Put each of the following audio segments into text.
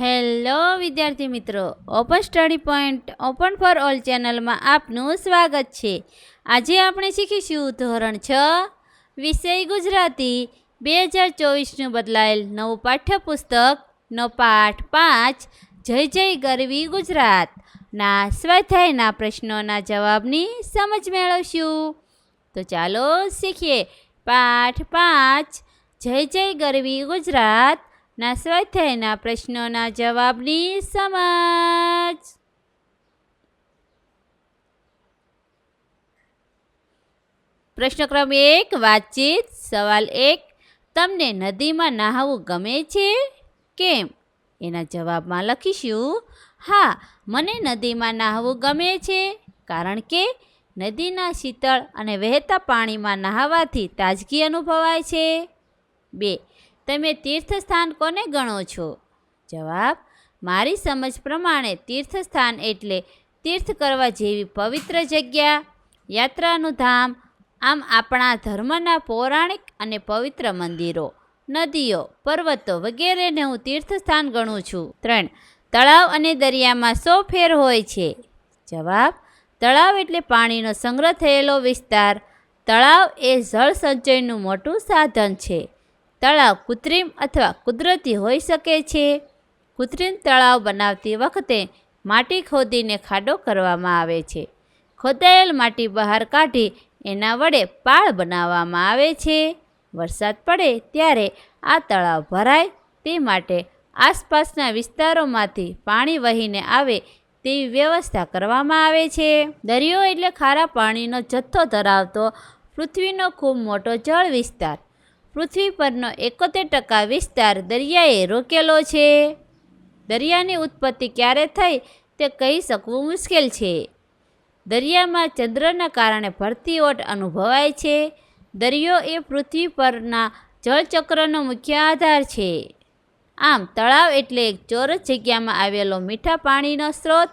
Hello વિદ્યાર્થી મિત્રો open study point open for all ચેનલમાં આપનું સ્વાગત છે. આજે આપણે શીખીશું ધોરણ છ, વિષય ગુજરાતી, બે હજાર ચોવીસનું બદલાયેલ નવું પાઠ્યપુસ્તકનો પાઠ પાંચ, જય જય ગરવી ગુજરાત. ના સ્વાધ્યાયના પ્રશ્નોના જવાબની સમજ મેળવશું. તો ચાલો શીખીએ. પાઠ પાંચ, જય જય ગરવી ગુજરાત. ના સ્વાધ્યાયના પ્રશ્નોના જવાબની સમાજ. પ્રશ્ન ક્રમ એક, વાતચીત. સવાલ એક, તમને નદીમાં નહાવું ગમે છે? કેમ? એના જવાબમાં લખીશું, હા, મને નદીમાં નહાવું ગમે છે, કારણ કે નદીના શીતળ અને વહેતા પાણીમાં નહાવાથી તાજગી અનુભવાય છે. બે તમે તીર્થસ્થાન કોને ગણો છો? જવાબ, મારી સમજ પ્રમાણે તીર્થસ્થાન એટલે તીર્થ કરવા જેવી પવિત્ર જગ્યા, યાત્રાનું ધામ, આમ આપણા ધર્મના પૌરાણિક અને પવિત્ર મંદિરો, નદીઓ, પર્વતો વગેરેને હું તીર્થસ્થાન ગણું છું. ત્રણ, તળાવ અને દરિયામાં સો ફેર હોય છે. જવાબ, તળાવ એટલે પાણીનો સંગ્રહ થયેલો વિસ્તાર. તળાવ એ જળ સંચયનું મોટું સાધન છે. તળાવ કૃત્રિમ અથવા કુદરતી હોઈ શકે છે. કૃત્રિમ તળાવ બનાવતી વખતે માટી ખોદીને ખાડો કરવામાં આવે છે. ખોદાયેલ માટી બહાર કાઢી એના વડે પાળ બનાવવામાં આવે છે. વરસાદ પડે ત્યારે આ તળાવ ભરાય તે માટે આસપાસના વિસ્તારોમાંથી પાણી વહીને આવે તેવી વ્યવસ્થા કરવામાં આવે છે. દરિયો એટલે ખારા પાણીનો જથ્થો ધરાવતો પૃથ્વીનો ખૂબ મોટો જળ વિસ્તાર. પૃથ્વી પરનો એકોતેર ટકા વિસ્તાર દરિયાએ રોકેલો છે. દરિયાની ઉત્પત્તિ ક્યારે થઈ તે કહી શકવું મુશ્કેલ છે. દરિયામાં ચંદ્રના કારણે ભરતી ઓટ અનુભવાય છે. દરિયો એ પૃથ્વી પરના જળચક્રનો મુખ્ય આધાર છે. આમ, તળાવ એટલે એક ચોરસ જગ્યામાં આવેલો મીઠા પાણીનો સ્ત્રોત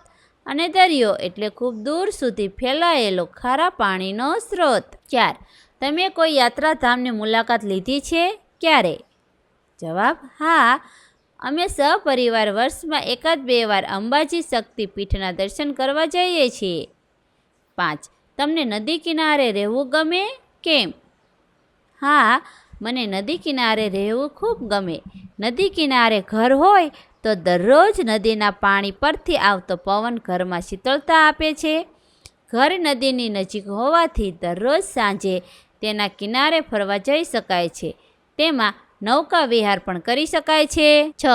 અને દરિયો એટલે ખૂબ દૂર સુધી ફેલાયેલો ખારા પાણીનો સ્ત્રોત ચાર તમે કોઈ યાત્રાધામની મુલાકાત લીધી છે? ક્યારે? જવાબ, હા. અમે સહપરિવાર વર્ષમાં એકાદ બે વાર અંબાજી શક્તિપીઠના દર્શન કરવા જઈએ છીએ. પાંચ, તમને નદી કિનારે રહેવું ગમે? કેમ? હા, મને નદી કિનારે રહેવું ખૂબ ગમે. નદી કિનારે ઘર હોય તો દરરોજ નદીના પાણી પરથી આવતો પવન ઘરમાં શીતળતા આપે છે. ઘર નદીની નજીક હોવાથી દરરોજ સાંજે તેના કિનારે ફરવા જઈ શકાય છે. તેમાં નૌકા વિહાર પણ કરી શકાય છે. છ.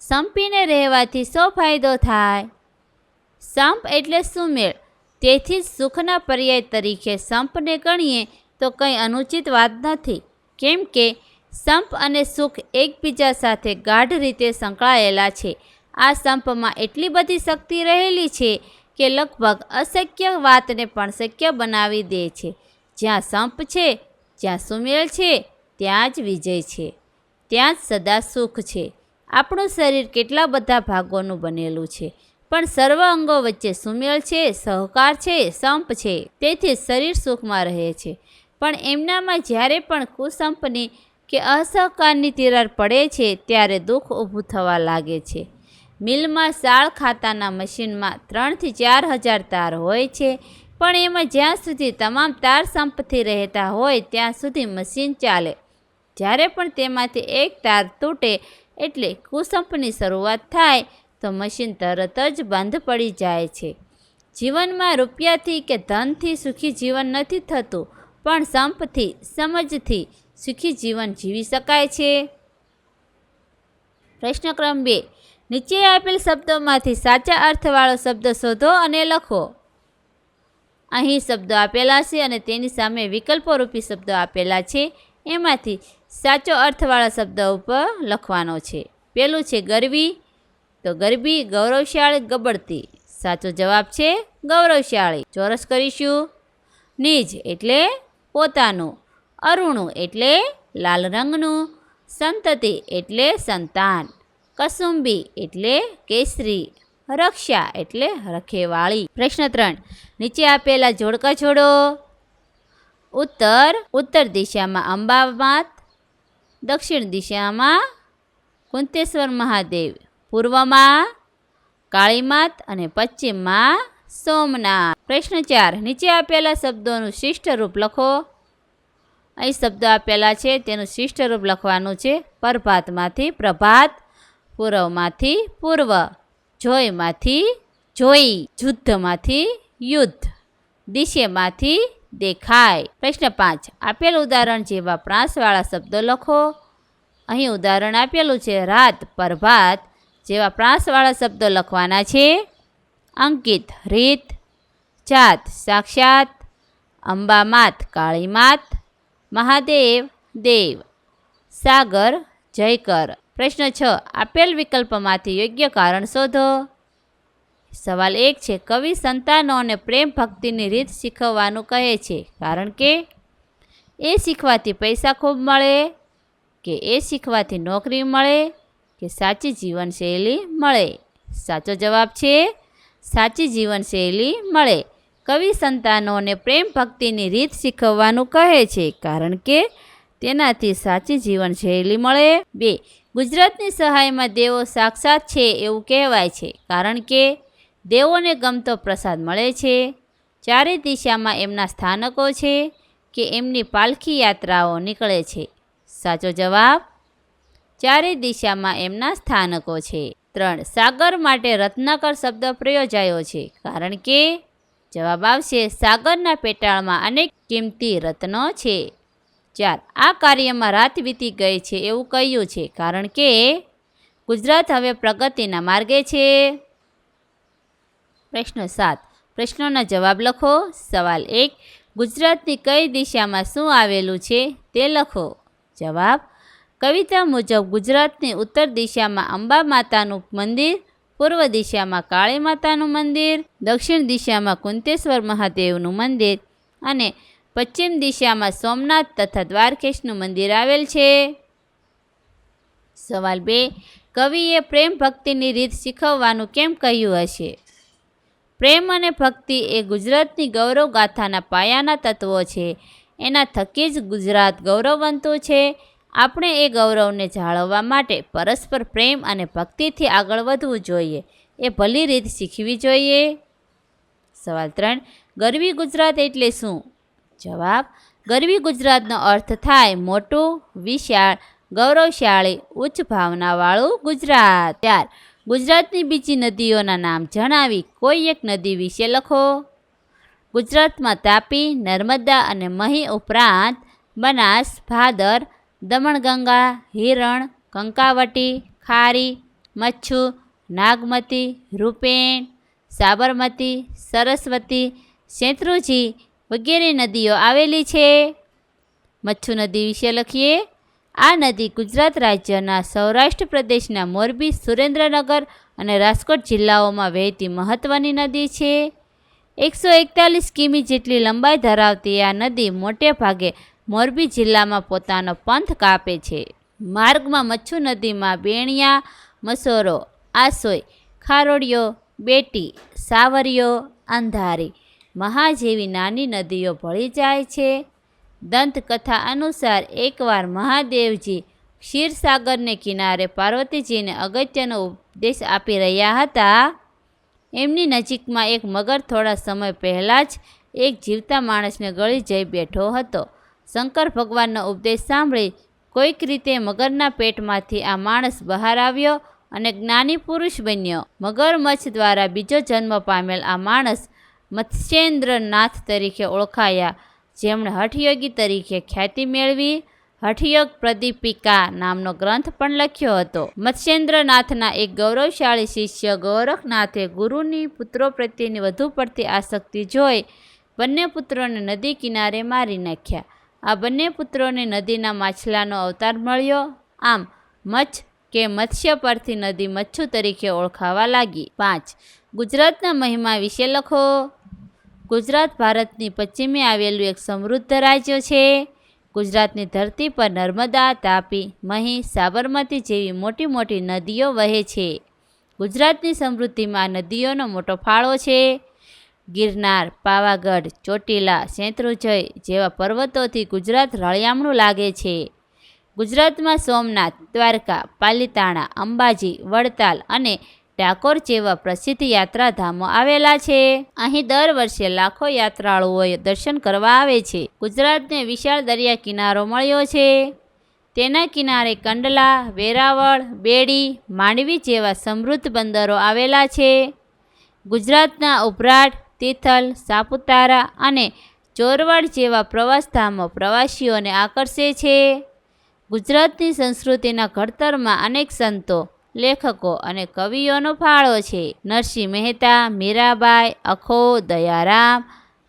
સંપીને રહેવાથી શો ફાયદો થાય? સંપ એટલે સુમેળ. તેથી જ સુખના પર્યાય તરીકે સંપને ગણીએ તો કંઈ અનુચિત વાત નથી. કેમ કે સંપ અને સુખ એકબીજા સાથે ગાઢ રીતે સંકળાયેલા છે. આ સંપમાં એટલી બધી શક્તિ રહેલી છે કે લગભગ અશક્ય વાતને પણ શક્ય બનાવી દે છે. જ્યાં સંપ છે, જ્યાં સુમેળ છે, ત્યાં જ વિજય છે. ત્યાં જ સદા સુખ છે. આપણું શરીર કેટલા બધા ભાગોનું બનેલું છે. પણ સર્વ અંગો વચ્ચે સુમેળ છે, સહકાર છે, સંપ છે. તેથી શરીર સુખમાં રહે છે. પણ એમનામાં જ્યારે પણ કુસંપની કે અસહકારની તિરાડ પડે છે, ત્યારે દુઃખ ઊભું થવા લાગે છે. મિલમાં સાળ ખાતાના મશીનમાં ત્રણથી ચાર હજાર તાર હોય છે. પણ એમાં જ્યાં સુધી તમામ તાર સંપથી રહેતા હોય, ત્યાં સુધી મશીન ચાલે. જ્યારે પણ તેમાંથી એક તાર તૂટે એટલે કુસંપની શરૂઆત થાય, તો મશીન તરત જ બંધ પડી જાય છે. જીવનમાં રૂપિયાથી કે ધનથી સુખી જીવન નથી થતું, પણ સંપથી, સમજથી સુખી જીવન જીવી શકાય છે. પ્રશ્ન ક્રમ બે. નીચે આપેલ શબ્દોમાંથી સાચા અર્થવાળો શબ્દ શોધો અને લખો. અહીં શબ્દો આપેલા છે અને તેની સામે વિકલ્પો રૂપી શબ્દો આપેલા છે. એમાંથી સાચો અર્થવાળા શબ્દ ઉપર લખવાનો છે. પેલું છે ગરવી, તો ગરબી ગૌરવશાળી ગબડતી. સાચો જવાબ છે ગૌરવશાળી. ચોરસ કરીશું. નિજ એટલે પોતાનું, અરુણું એટલે લાલ રંગનું, સંતતિ એટલે સંતાન, કસુંબી એટલે કેસરી રક્ષા એટલે રખેવાળી. પ્રશ્ન ત્રણ. નીચે આપેલા જોડકા છોડો. ઉત્તર ઉત્તર દિશામાં અંબામાત, દક્ષિણ દિશામાં કુંતેશ્વર મહાદેવ. પૂર્વમાં કાળીમાત અને પશ્ચિમમાં સોમનાથ. પ્રશ્ન ચાર. નીચે આપેલા શબ્દોનું શિષ્ટ રૂપ લખો. અહીં શબ્દો આપેલા છે, તેનું શિષ્ટ રૂપ લખવાનું છે પ્રભાતમાંથી પ્રભાત, પૂર્વમાંથી પૂર્વ. જોયમાંથી જોઈ, જુદ્ધમાંથી યુદ્ધ, દિશેમાંથી દેખાય. પ્રશ્ન પાંચ. આપેલ ઉદાહરણ જેવા પ્રાસવાળા શબ્દો લખો. અહીં ઉદાહરણ આપેલું છે, રાત પ્રભાત, જેવા પ્રાસવાળા શબ્દો લખવાના છે. અંકિત, રીત, જાત, સાક્ષાત, અંબામાત, કાળીમાત, મહાદેવ, દેવ, સાગર, જયકર. પ્રશ્ન છ. આપેલ વિકલ્પમાંથી યોગ્ય કારણ શોધો. સવાલ એક છે, કવિ સંતાનોને પ્રેમ ભક્તિની રીત શીખવવાનું કહે છે. કારણ કે એ શીખવાથી પૈસા ખૂબ મળે, કે એ શીખવાથી નોકરી મળે, કે સાચી જીવનશૈલી મળે. સાચો જવાબ છે, સાચી જીવનશૈલી મળે. કવિ સંતાનોને પ્રેમ ભક્તિની રીત શીખવવાનું કહે છે, કારણ કે તેનાથી સાચી જીવનશૈલી મળે. બે ગુજરાતની સહાયમાં દેવો સાક્ષાત છે એવું કહેવાય છે, કારણ કે દેવોને ગમતો પ્રસાદ મળે છે. ચારે દિશામાં એમના સ્થાનકો છે કે એમની પાલખી યાત્રાઓ નીકળે છે. સાચો જવાબ? ચારે દિશામાં એમના સ્થાનકો છે. ત્રણ, સાગર માટે રત્નાકર શબ્દ પ્રયોજાયો છે, કારણ કે જવાબ આવશે, સાગરના પેટાળમાં અનેક કિંમતી રત્નો છે. ચાર આ કાર્યમાં રાત વીતી ગઈ છે એવું કહ્યું છે, કારણ કે ગુજરાત હવે પ્રગતિના માર્ગે છે. પ્રશ્ન સાત, પ્રશ્નોના જવાબ લખો. સવાલ એક, ગુજરાતની કઈ દિશામાં શું આવેલું છે તે લખો. જવાબ, કવિતા મુજબ ગુજરાતની ઉત્તર દિશામાં અંબા માતાનું મંદિર, પૂર્વ દિશામાં કાળી માતાનું મંદિર, દક્ષિણ દિશામાં કુંતેશ્વર મહાદેવનું મંદિર અને પશ્ચિમ દિશામાં સોમનાથ તથા દ્વારકેશનું મંદિર આવેલ છે. સવાલ બે, કવિએ પ્રેમ ભક્તિની રીત શીખવવાનું કેમ કહ્યું હશે? પ્રેમ અને ભક્તિ એ ગુજરાતની ગૌરવ ગાથાના પાયાના તત્વો છે. એના થકી જ ગુજરાત ગૌરવવંતું છે. આપણે એ ગૌરવને જાળવવા માટે પરસ્પર પ્રેમ અને ભક્તિથી આગળ વધવું જોઈએ. એ ભલી રીત શીખવી જોઈએ. સવાલ ત્રણ, ગરવી ગુજરાત એટલે શું? જવાબ, ગરવી ગુજરાતનો અર્થ થાય મોટું, વિશાળ, ગૌરવશાળી, ઉચ્ચ ભાવનાવાળું ગુજરાત. ત્યાર. ગુજરાતની બીજી નદીઓના નામ જણાવી કોઈ એક નદી વિશે લખો. ગુજરાતમાં તાપી, નર્મદા અને મહી ઉપરાંત બનાસ, ભાદર, દમણગંગા, હિરણ, કંકાવટી, ખારી, મચ્છુ, નાગમતી, રૂપેણ, સાબરમતી, સરસ્વતી, શેત્રુજી વગેરે નદીઓ આવેલી છે. મચ્છુ નદી વિશે લખીએ. આ નદી ગુજરાત રાજ્યના સૌરાષ્ટ્ર પ્રદેશના મોરબી, સુરેન્દ્રનગર અને રાજકોટ જિલ્લાઓમાં વહેતી મહત્ત્વની નદી છે. એકસો એકતાલીસ કિમી જેટલી લંબાઈ ધરાવતી આ નદી મોટે ભાગે મોરબી જિલ્લામાં પોતાનો પંથ કાપે છે. માર્ગમાં મચ્છુ નદીમાં બેણિયા, મસોરો આસોય ખારોડિયો, બેટી, સાવરિયો, અંધારી મહા જેવી નાની નદીઓ ભળી જાય છે. દંતકથા અનુસાર એકવાર મહાદેવજી ક્ષીરસાગરને કિનારે પાર્વતીજીને અગત્યનો ઉપદેશ આપી રહ્યા હતા. એમની નજીકમાં એક મગર થોડા સમય પહેલાં જ એક જીવતા માણસને ગળી જઈ બેઠો હતો. શંકર ભગવાનનો ઉપદેશ સાંભળી કોઈક રીતે મગરના પેટમાંથી આ માણસ બહાર આવ્યો અને જ્ઞાની પુરુષ બન્યો. મગરમચ્છ દ્વારા બીજો જન્મ પામેલ આ માણસ મત્સ્યેન્દ્રનાથ તરીકે ઓળખાયા. જેમણે હઠયોગી તરીકે ખ્યાતિ મેળવી, હઠયોગ પ્રદીપિકા નામનો ગ્રંથ પણ લખ્યો હતો. મત્સ્યેન્દ્રનાથના એક ગૌરવશાળી શિષ્ય ગૌરખનાથે ગુરુની પુત્રો પ્રત્યેની વધુ પડતી આસક્તિ જોઈ, બંને પુત્રોને નદી કિનારે મારી નાખ્યા. આ બંને પુત્રોને નદીના માછલાનો અવતાર મળ્યો. આમ, મચ્છ કે મત્સ્ય પરથી નદી મચ્છુ તરીકે ઓળખાવા લાગી. પાંચ. ગુજરાતના મહિમા વિશે લખો. ગુજરાત ભારતની પશ્ચિમે આવેલું એક સમૃદ્ધ રાજ્ય છે. ગુજરાતની ધરતી પર નર્મદા, તાપી, મહી, સાબરમતી જેવી મોટી મોટી નદીઓ વહે છે. ગુજરાતની સમૃદ્ધિમાં નદીઓનો મોટો ફાળો છે. ગિરનાર, પાવાગઢ, ચોટીલા, શેત્રુંજય જેવા પર્વતોથી ગુજરાત રળિયામણું લાગે છે. ગુજરાતમાં સોમનાથ, દ્વારકા, પાલિતાણા, અંબાજી, વડતાલ અને ડાકોર જેવા પ્રસિદ્ધ યાત્રાધામો આવેલા છે. અહીં દર વર્ષે લાખો યાત્રાળુઓ દર્શન કરવા આવે છે. ગુજરાતને વિશાળ દરિયા કિનારો મળ્યો છે. તેના કિનારે કંડલા, વેરાવળ, બેડી, માંડવી જેવા સમૃદ્ધ બંદરો આવેલા છે. ગુજરાતના ઉભરાટ, તિથલ, સાપુતારા અને ચોરવાડ જેવા પ્રવાસધામો પ્રવાસીઓને આકર્ષે છે. ગુજરાતની સંસ્કૃતિના ઘડતરમાં અનેક સંતો લેખકો અને કવિઓનો ફાળો છે. નરસિંહ મહેતા, મીરાબાઈ, અખો, દયારામ,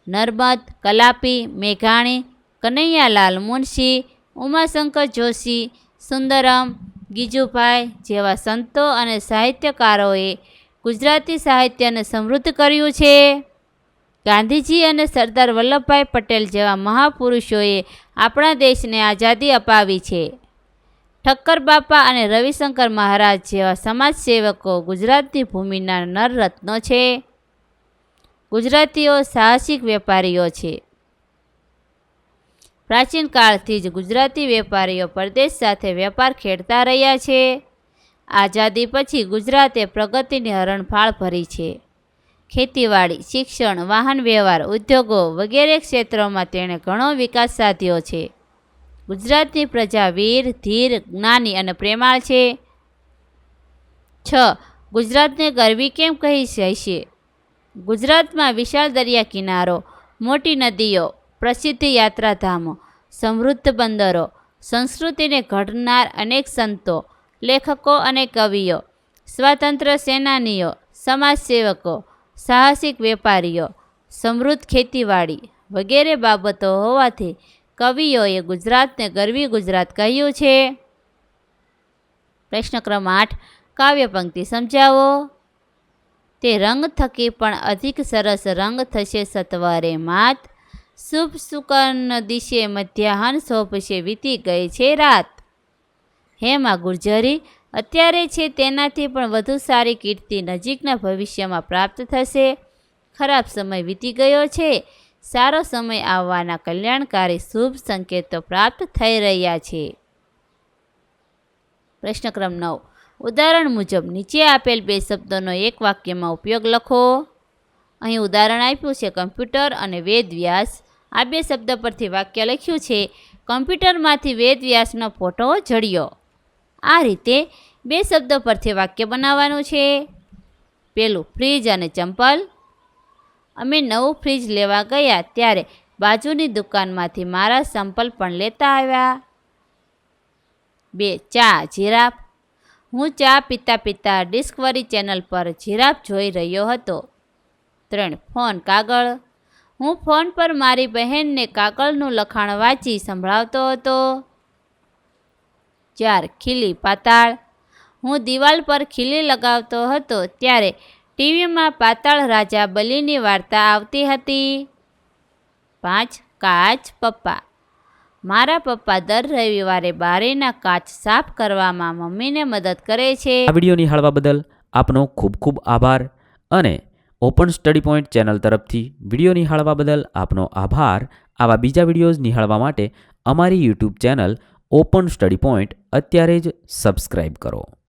નર્મદ, કલાપી, મેઘાણી, કનૈયાલાલ મુનશી, ઉમાશંકર જોશી, સુંદરમ, ગીજુભાઈ જેવા સંતો અને સાહિત્યકારોએ ગુજરાતી સાહિત્યને સમૃદ્ધ કર્યું છે. ગાંધીજી અને સરદાર વલ્લભભાઈ પટેલ જેવા મહાપુરુષોએ આપણા દેશને આઝાદી અપાવી છે. ઠક્કર બાપા અને રવિશંકર મહારાજ જેવા સમાજસેવકો ગુજરાતની ભૂમિના નરરત્નો છે. ગુજરાતીઓ સાહસિક વેપારીઓ છે. પ્રાચીન કાળથી જ ગુજરાતી વેપારીઓ પરદેશ સાથે વેપાર ખેડતા રહ્યા છે. આઝાદી પછી ગુજરાતે પ્રગતિની હરણફાળ ભરી છે. ખેતીવાડી, શિક્ષણ, વાહન વ્યવહાર, ઉદ્યોગો વગેરે ક્ષેત્રોમાં તેણે ઘણો વિકાસ સાધ્યો છે. ગુજરાતની પ્રજા વીર, ધીર, જ્ઞાની અને પ્રેમાળ છે. છ. ગુજરાતને ગરવી કેમ કહી જાય છે ગુજરાતમાં વિશાળ દરિયા કિનારો, મોટી નદીઓ, પ્રસિદ્ધ યાત્રાધામો, સમૃદ્ધ બંદરો, સંસ્કૃતિને ઘડનાર અનેક સંતો, લેખકો અને કવિઓ સ્વાતંત્ર્ય સેનાનીઓ, સમાજસેવકો, સાહસિક વેપારીઓ, સમૃદ્ધ ખેતીવાડી વગેરે બાબતો હોવાથી કવિઓએ ગુજરાતને ગરવી ગુજરાત કહ્યું છે. પ્રશ્ન ક્રમ આઠ, કાવ્ય પંક્તિ સમજાવો. તે રંગ થકી પણ અધિક સરસ રંગ થશે સત્વરે માત. શુભ સુકર્ણ દિશે મધ્યાહન શોભશે વીતી ગઈ છે રાત. હે માં ગુર્જરી, અત્યારે છે તેનાથી પણ વધુ સારી કીર્તિ નજીકના ભવિષ્યમાં પ્રાપ્ત થશે. ખરાબ સમય વીતી ગયો છે. સારો સમય આવવાના કલ્યાણકારી શુભ સંકેતો પ્રાપ્ત થઈ રહ્યા છે. પ્રશ્ન ક્રમ નવ. ઉદાહરણ મુજબ, નીચે આપેલ બે શબ્દોનો એક વાક્યમાં ઉપયોગ લખો. અહીં ઉદાહરણ આપ્યું છે, કમ્પ્યુટર અને વેદ વ્યાસ. આ બે શબ્દ પરથી વાક્ય લખ્યું છે, કમ્પ્યુટરમાંથી વેદ વ્યાસનો ફોટો જડ્યો. આ રીતે બે શબ્દો પરથી વાક્ય બનાવવાનું છે. પેલું, ફ્રીજ અને ચંપલ. અમે નવું ફ્રીજ લેવા ગયા ત્યારે બાજુની દુકાનમાંથી મારા સંપલ પણ લેતા આવ્યા. બે ચા જીરાફ. હું ચા પીતા પીતા ડિસ્કવરી ચેનલ પર જીરાફ જોઈ રહ્યો હતો. ત્રણ, ફોન, કાગળ. હું ફોન પર મારી બહેનને કાગળનું લખાણ વાંચી સંભળાવતો હતો. ચાર, ખીલી પાતાળ. હું દિવાલ પર ખીલી લગાવતો હતો ત્યારે ટીવીમાં પાતાળ રાજા બલિની વાર્તા આવતી હતી. પાંચ કાચ પપ્પા. મારા પપ્પા દર રવિવારે બારીના કાચ સાફ કરવામાં મમ્મીને મદદ કરે છે. આ વીડિયો નિહાળવા બદલ આપનો ખૂબ ખૂબ આભાર અને ઓપન સ્ટડી પોઈન્ટ ચેનલ તરફથી વીડિયો નિહાળવા બદલ આપનો આભાર. આવા બીજા વિડીયોઝ નિહાળવા માટે અમારી YouTube channel open study point અત્યારે જ સબસ્ક્રાઈબ કરો.